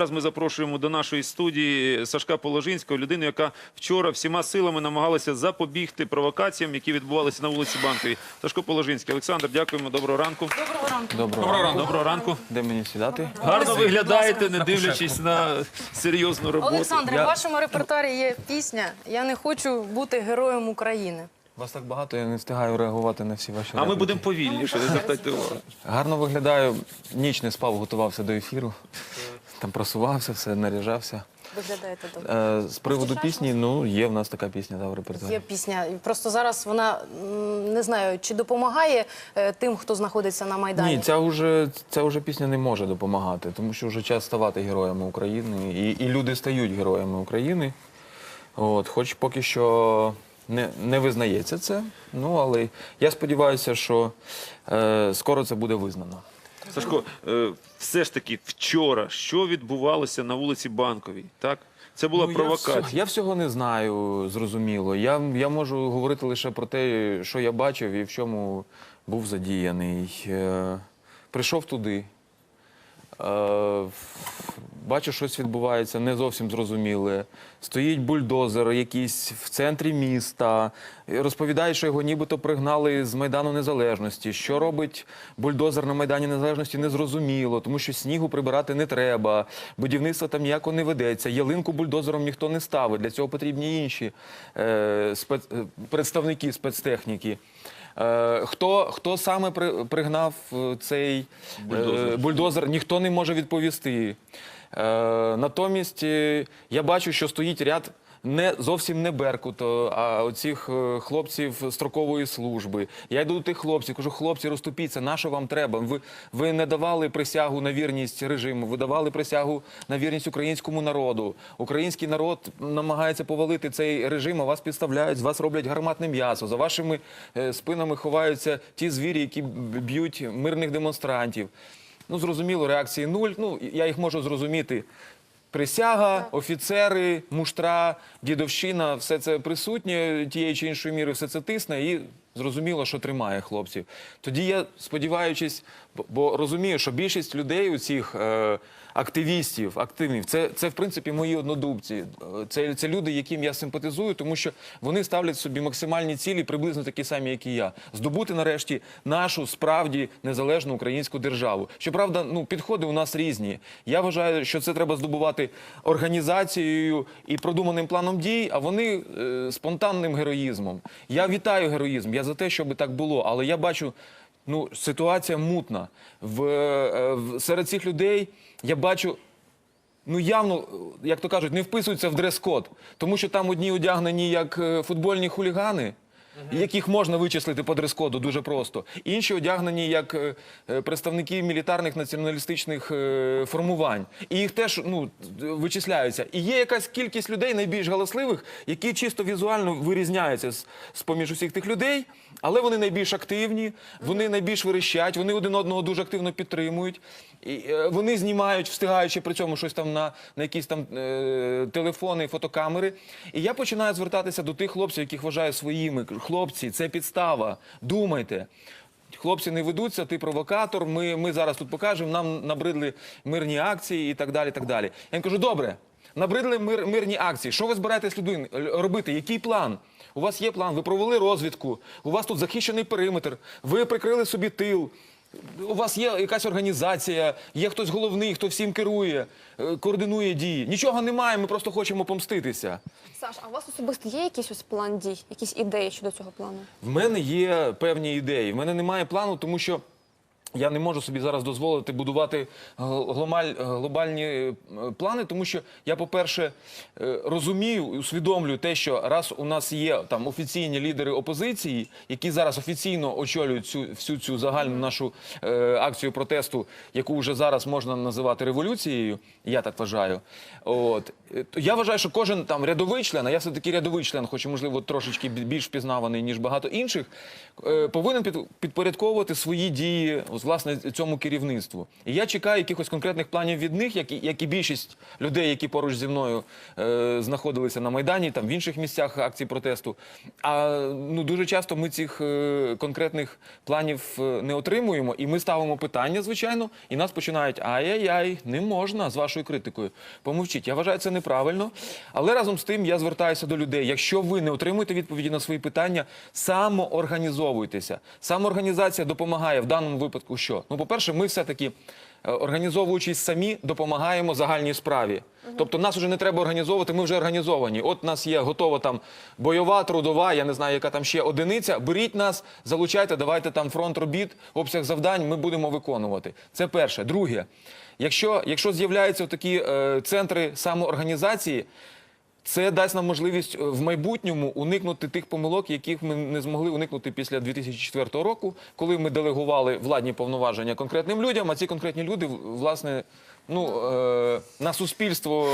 Зараз ми запрошуємо до нашої студії Сашка Положинського, людину, яка вчора всіма силами намагалася запобігти провокаціям, які відбувалися на вулиці Банковій. Сашко Положинський. Олександр, дякуємо. Доброго ранку. Доброго ранку. Доброго ранку. Доброго ранку. Де мені сідати? Гарно виглядаєте, не дивлячись на серйозну роботу. Олександре, Я- в вашому репертуарі є пісня Я не хочу бути героєм України. Вас так багато, я не встигаю реагувати на всі ваші А ми будемо повільніше, не звертайте увагу. Гарно виглядаю. Ніч не спав, готувався до ефіру. Там просувався, все наряжався. Виглядаєте добре. Е, з приводу пісні, ну, є в нас така пісня да, в репертуарі. Є пісня. І Просто зараз вона м, не знаю, чи допомагає е, тим, хто знаходиться на Майдані. Ні, ця вже, ця вже пісня не може допомагати, тому що вже час ставати героями України. І, і люди стають героями України. От, хоч поки що не, не визнається це. Ну, але я сподіваюся, що е, скоро це буде визнано. Сашко, е, все ж таки вчора, що відбувалося на вулиці Банковій? Так? Це була Ну, провокація. Я, всього- я всього не знаю, зрозуміло. Я, я можу говорити лише про те, що я бачив і в чому був задіяний. Е, прийшов туди. Е, бачу, щось відбувається не зовсім зрозуміле. Стоїть бульдозер якийсь в центрі міста. Розповідає, що його нібито пригнали з Майдану Незалежності. Що робить бульдозер на Майдані Незалежності, незрозуміло, тому що снігу прибирати не треба, будівництво там ніяко не ведеться. Ялинку бульдозером ніхто не ставить. Для цього потрібні інші е, спец, е, представники спецтехніки. Е, хто, хто саме при, пригнав е, цей Бульдозер. бульдозер, ніхто не може відповісти. Е, натомість е, я бачу, що стоїть ряд не зовсім не Беркуто, а оцих е, хлопців строкової служби. Я йду до тих хлопців, кажу, хлопці, розступіться, на що вам треба? Ви, ви не давали присягу на вірність режиму, ви давали присягу на вірність українському народу. Український народ намагається повалити цей режим, а вас підставляють, з вас роблять гарматне м'ясо. За вашими спинами ховаються ті звірі, які б'ють мирних демонстрантів. Ну, зрозуміло, реакції нуль. Ну, я їх можу зрозуміти. Присяга, офіцери, муштра, дідовщина, все це присутнє тієї чи іншої міри, все це тисне і зрозуміло, що тримає хлопців. Тоді я, сподіваючись, бо, розумію, що більшість людей у цих е, активістів, активних, це, це в принципі мої однодумці. Е, Це, це люди, яким я симпатизую, тому що вони ставлять собі максимальні цілі, приблизно такі самі, як і я. Здобути нарешті нашу справді незалежну українську державу. Щоправда, ну підходи у нас різні. Я вважаю, що це треба здобувати організацією і продуманим планом дій, а вони е, спонтанним героїзмом. Я вітаю героїзм. Я за те, щоб так було, але я бачу. Ну, ситуація мутна. В, е, в, серед цих людей я бачу ну явно, як то кажуть, не вписуються в дрес-код, тому що там одні одягнені як е, футбольні хулігани. Яких можна вичислити по дрес-коду дуже просто. Інші одягнені як е, е, представники мілітарних націоналістичних е, формувань. І їх теж ну, вичисляються. І є якась кількість людей найбільш галасливих, які чисто візуально вирізняються з, поміж усіх тих людей, але вони найбільш активні, вони найбільш верещать, вони один одного дуже активно підтримують. І, вони знімають, встигаючи при цьому щось там на, на якісь там е, телефони, фотокамери. І я починаю звертатися до тих хлопців, яких вважаю своїми. Хлопці, це підстава. Думайте. Хлопці не ведуться, ти провокатор. Ми, ми зараз тут покажемо. Нам набридли мирні акції і так далі. Так далі. Я їм кажу, добре, набридли мир, мирні акції. Що ви збираєтесь людин робити? Який план? У вас є план, ви провели розвідку, у вас тут захищений периметр, ви прикрили собі тил. У вас є якась організація, є хтось головний, хто всім керує, е, координує дії. Нічого немає, ми просто хочемо помститися. Саш, а у вас особисто є якийсь ось план дій, якісь ідеї щодо цього плану? В мене є певні ідеї. В мене немає плану, тому що. Я не можу собі зараз дозволити будувати гл- глобальні е, плани, тому що я, по-перше, е, розумію, і усвідомлюю те, що раз у нас є там офіційні лідери опозиції, які зараз офіційно очолюють цю всю цю загальну нашу е, акцію протесту, яку вже зараз можна називати революцією, я так вважаю. От е, я вважаю, що кожен там рядовий член, а я все таки рядовий член, хоч можливо трошечки більш впізнаваний ніж багато інших, е, повинен під, підпорядковувати свої дії власне цьому керівництву. І я чекаю якихось конкретних планів від них, як і, як і більшість людей, які поруч зі мною е, знаходилися на майдані, там в інших місцях акцій протесту. А ну дуже часто ми цих е, конкретних планів е, не отримуємо, і ми ставимо питання, звичайно, і нас починають ай-яй-яй, не можна з вашою критикою. Помовчіть. Я вважаю це неправильно. Але разом з тим я звертаюся до людей. Якщо ви не отримуєте відповіді на свої питання, самоорганізовуйтеся. Самоорганізація допомагає в даному випадку. Що? Ну, по-перше, ми все-таки. е, Організовуючись самі, допомагаємо загальній справі. Тобто нас вже не треба організовувати, ми вже організовані. От нас є готова там бойова, трудова, я не знаю, яка там ще одиниця. Беріть нас, залучайте, давайте там фронт робіт, обсяг завдань, ми будемо виконувати. Це перше. Друге, якщо, якщо з'являються такі е, центри самоорганізації, це дасть нам можливість е, в майбутньому уникнути тих помилок, яких ми не змогли уникнути після 2004 року, коли ми делегували владні повноваження конкретним людям, а ці конкретні люди, власне, ну, е, на суспільство.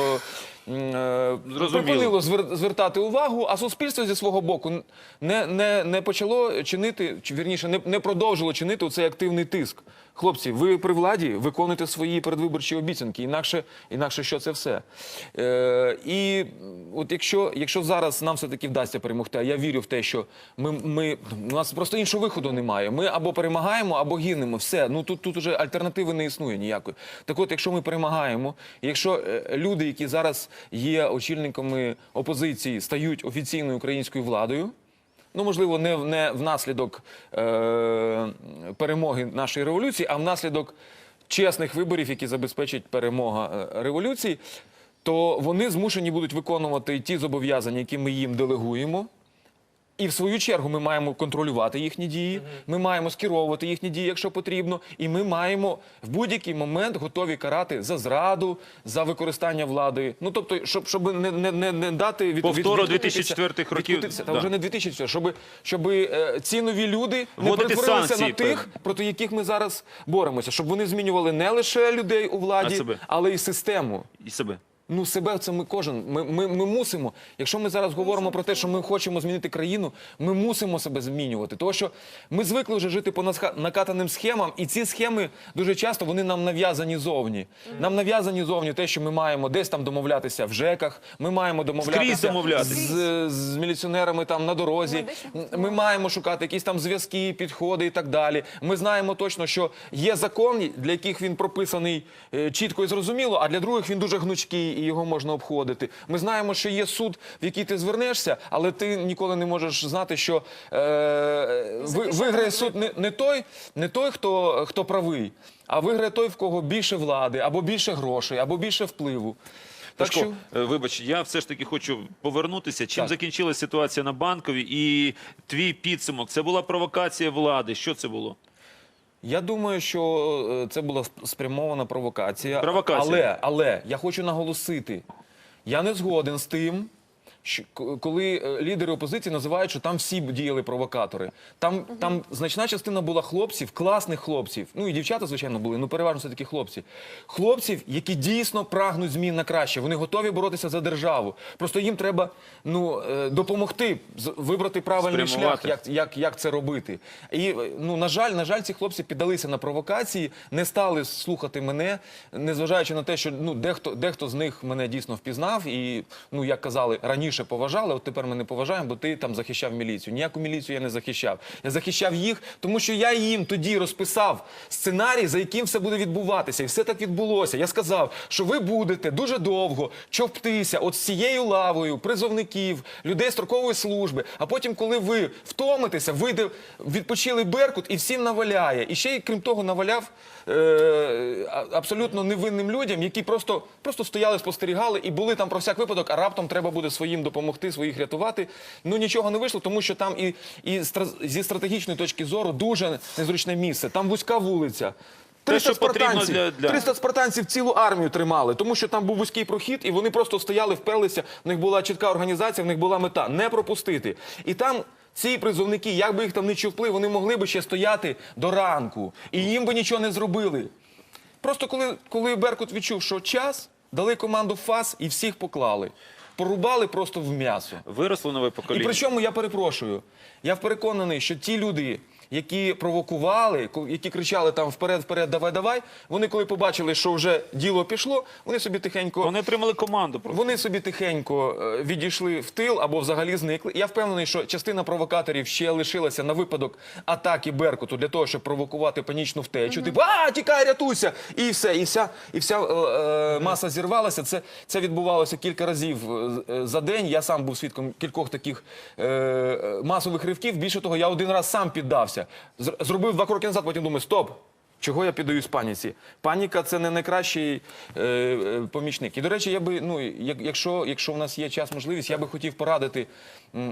Припинило звер- звертати увагу, а суспільство зі свого боку не, не, не почало чинити, чи вірніше, не, не продовжило чинити цей активний тиск. Хлопці, ви при владі виконуєте свої передвиборчі обіцянки, інакше, інакше що це все. Е, і от якщо, якщо зараз нам все-таки вдасться перемогти, а я вірю в те, що ми, ми, у нас просто іншого виходу немає. Ми або перемагаємо, або гинемо. Все. Ну тут, тут уже альтернативи не існує ніякої. Так от, якщо ми перемагаємо, якщо е, люди, які зараз є очільниками опозиції, стають офіційною українською владою. Ну, можливо, не, не внаслідок е, перемоги нашої революції, а внаслідок чесних виборів, які забезпечать перемога е, революції, то вони змушені будуть виконувати ті зобов'язання, які ми їм делегуємо. І в свою чергу ми маємо контролювати їхні дії, ми маємо скеровувати їхні дії, якщо потрібно, і ми маємо в будь-який момент готові карати за зраду, за використання влади. Ну тобто, щоб, щоб не, не, не, не дати від, Повтору від- відкрутитися- 2004 років. Та да. вже не 2004, щоб, щоб ці нові люди не перетворилися санкції, на тих, проти яких ми зараз боремося, щоб вони змінювали не лише людей у владі, але й систему. І себе. Ну, себе це ми кожен. Ми, ми, ми мусимо. Якщо ми зараз говоримо про те, що ми хочемо змінити країну, ми мусимо себе змінювати. Тому що ми звикли вже жити по накатаним схемам, і ці схеми дуже часто вони нам нав'язані зовні. Нам нав'язані зовні те, що ми маємо десь там домовлятися в ЖЕКах, ми маємо домовлятися домовлятися. з, з міліціонерами там на дорозі. Ми маємо шукати якісь там зв'язки, підходи і так далі. Ми знаємо точно, що є закон, для яких він прописаний е, чітко і зрозуміло, а для других він дуже гнучкий і його можна обходити. Ми знаємо, що є суд, в який ти звернешся, але ти ніколи не можеш знати, що е, ви, виграє суд не, не той, не той, хто, хто правий, а виграє той, в кого більше влади, або більше грошей, або більше впливу. Так що е, вибач, я все ж таки хочу повернутися. Чим Так. закінчилася ситуація на банковій і твій підсумок? Це була провокація влади. Що це було? Я думаю, що е, це була спрямована провокація. Провокація. Але, але я хочу наголосити: я не згоден з тим, коли е, лідери опозиції називають, що там всі діяли провокатори. Там, там значна частина була хлопців, класних хлопців. Ну і дівчата, звичайно, були, ну переважно все таки хлопці. Хлопців, які дійсно прагнуть змін на краще. Вони готові боротися за державу. Просто їм треба ну, е, допомогти вибрати правильний шлях, як як, як це робити. І е, ну на жаль, на жаль, ці хлопці піддалися на провокації, не стали слухати мене, незважаючи на те, що ну дехто дехто з них мене дійсно впізнав, і ну як казали, раніше поважали, от тепер ми не поважаємо, бо ти там захищав міліцію. Ніяку міліцію я не захищав. Я захищав їх, тому що я їм тоді розписав сценарій, за яким все буде відбуватися, і все так відбулося. Я сказав, що ви будете дуже довго човптися от з цією лавою призовників, людей строкової служби. А потім, коли ви втомитеся, вийде відпочили Беркут і всім наваляє. І ще й крім того, наваляв е, абсолютно невинним людям, які просто, просто стояли, спостерігали і були там про всяк випадок, а раптом треба буде своїм допомогти, своїх рятувати. Ну нічого не вийшло, тому що там і, і стра- зі стратегічної точки зору дуже незручне місце. Там вузька вулиця. Те, 300 що спартанців, для- для- 300 спартанців цілу армію тримали, тому що там був вузький прохід, і вони просто стояли, вперлися. В них була чітка організація, в них була мета не пропустити. І там ці призовники, як би їх там не човпли, вони могли би ще стояти до ранку, і їм би нічого не зробили. Просто коли, коли Беркут відчув, що час, дали команду ФАС і всіх поклали. Порубали просто в м'ясо. Виросло нове І покоління. причому я перепрошую. Я переконаний, що ті люди, які провокували, які кричали там вперед, вперед, давай, давай. Вони коли побачили, що вже діло пішло, вони собі тихенько. Вони отримали команду. Просто. Вони собі тихенько е, відійшли в тил або взагалі зникли. Я впевнений, що частина провокаторів ще лишилася на випадок атаки Беркуту для того, щоб провокувати панічну втечу. Типу, а тікай, рятуйся! І все, і вся, і вся е, е, маса зірвалася. Це, це відбувалося кілька разів е, за день. Я сам був свідком кількох таких е, е, масових ривків. Більше того, я один раз сам піддався. Зр- Зробив два кроки назад, потім думаю, стоп. Чого я піддаюсь паніці? Паніка це не найкращий е, е, помічник. І до речі, я би, ну, як, якщо, якщо в нас є час, можливість, я би хотів порадити,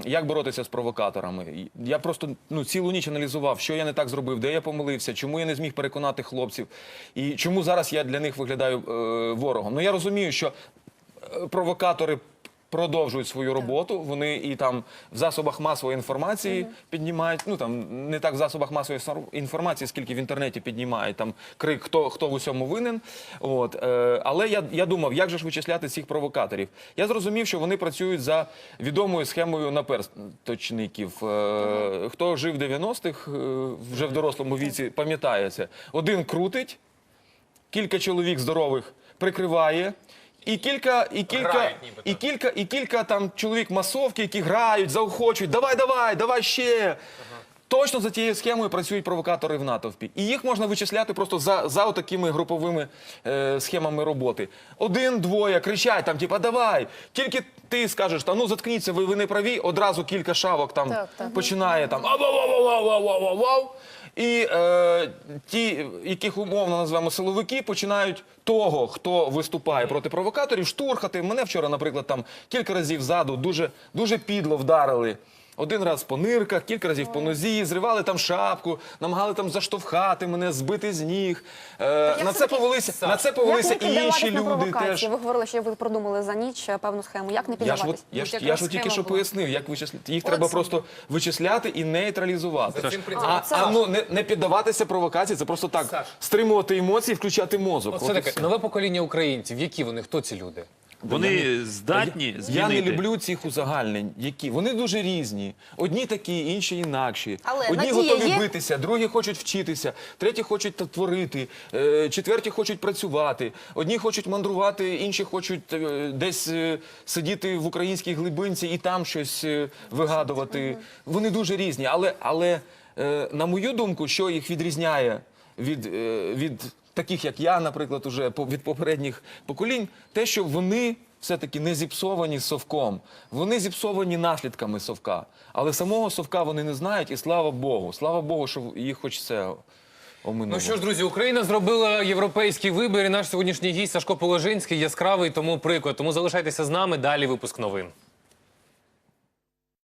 як боротися з провокаторами. Я просто ну, цілу ніч аналізував, що я не так зробив, де я помилився, чому я не зміг переконати хлопців, і чому зараз я для них виглядаю е, ворогом. Ну я розумію, що е, провокатори. Продовжують свою роботу. Вони і там в засобах масової інформації піднімають. Ну там не так в засобах масової сор- інформації, скільки в інтернеті піднімають там крик, хто хто в усьому винен. От е, але я, я думав, як же ж вичисляти цих провокаторів. Я зрозумів, що вони працюють за відомою схемою наперсточників. Е, хто жив в 90-х, е, вже в дорослому віці, пам'ятає це. Один крутить, кілька чоловік здорових прикриває. І кілька, і кілька, і кілька, і кілька там чоловік масовки, які грають, заохочують. Давай, давай, давай ще. Точно за тією схемою працюють провокатори в натовпі. І їх можна вичисляти просто за, за такими груповими е, схемами роботи. Один, двоє кричать там, типа, давай. Тільки ти скажеш, та ну заткніться, ви, ви не праві, одразу кілька шавок там Так, так. починає там ау-вау-вау-вау-вау-вау-вау. І е, ті, яких умовно назвемо силовики, починають того, хто виступає проти провокаторів, штурхати. Мене вчора, наприклад, там кілька разів ззаду дуже, дуже підло вдарили. Один раз по нирках, кілька разів по нозі, зривали там шапку, намагали там заштовхати мене, збити з ніг. Е, на це повелися, на це повелися і інші люди провокації? теж. Ви говорили, що ви продумали за ніч е, певну схему. Як не Я ж, от, піддаватись? я, ж, я ж от тільки що пояснив, як вичисляти. Їх треба просто вичисляти і нейтралізувати. За цим принципом. А, а ну не, не піддаватися провокації, це просто так Саш. стримувати емоції, включати мозок. От От це і таке все. нове покоління українців. Які вони? Хто ці люди? Вони здатні змінити. Я не люблю цих узагальнень, які вони дуже різні. Одні такі, інші інакші. Але Одні надія готові є? битися, другі хочуть вчитися, треті хочуть творити, е, четверті хочуть працювати. Одні хочуть мандрувати, інші хочуть е, десь е, сидіти в українській глибинці і там щось е, вигадувати. Вони дуже різні. Але, але е, на мою думку, що їх відрізняє від, е, від таких, як я, наприклад, уже від попередніх поколінь, те, що вони все-таки не зіпсовані совком. Вони зіпсовані наслідками совка. Але самого совка вони не знають, і слава Богу. Слава Богу, що їх хоч це оминуло. Ну що ж, друзі, Україна зробила європейський вибір. І наш сьогоднішній гість Сашко Положинський яскравий тому приклад. Тому залишайтеся з нами. Далі випуск новин.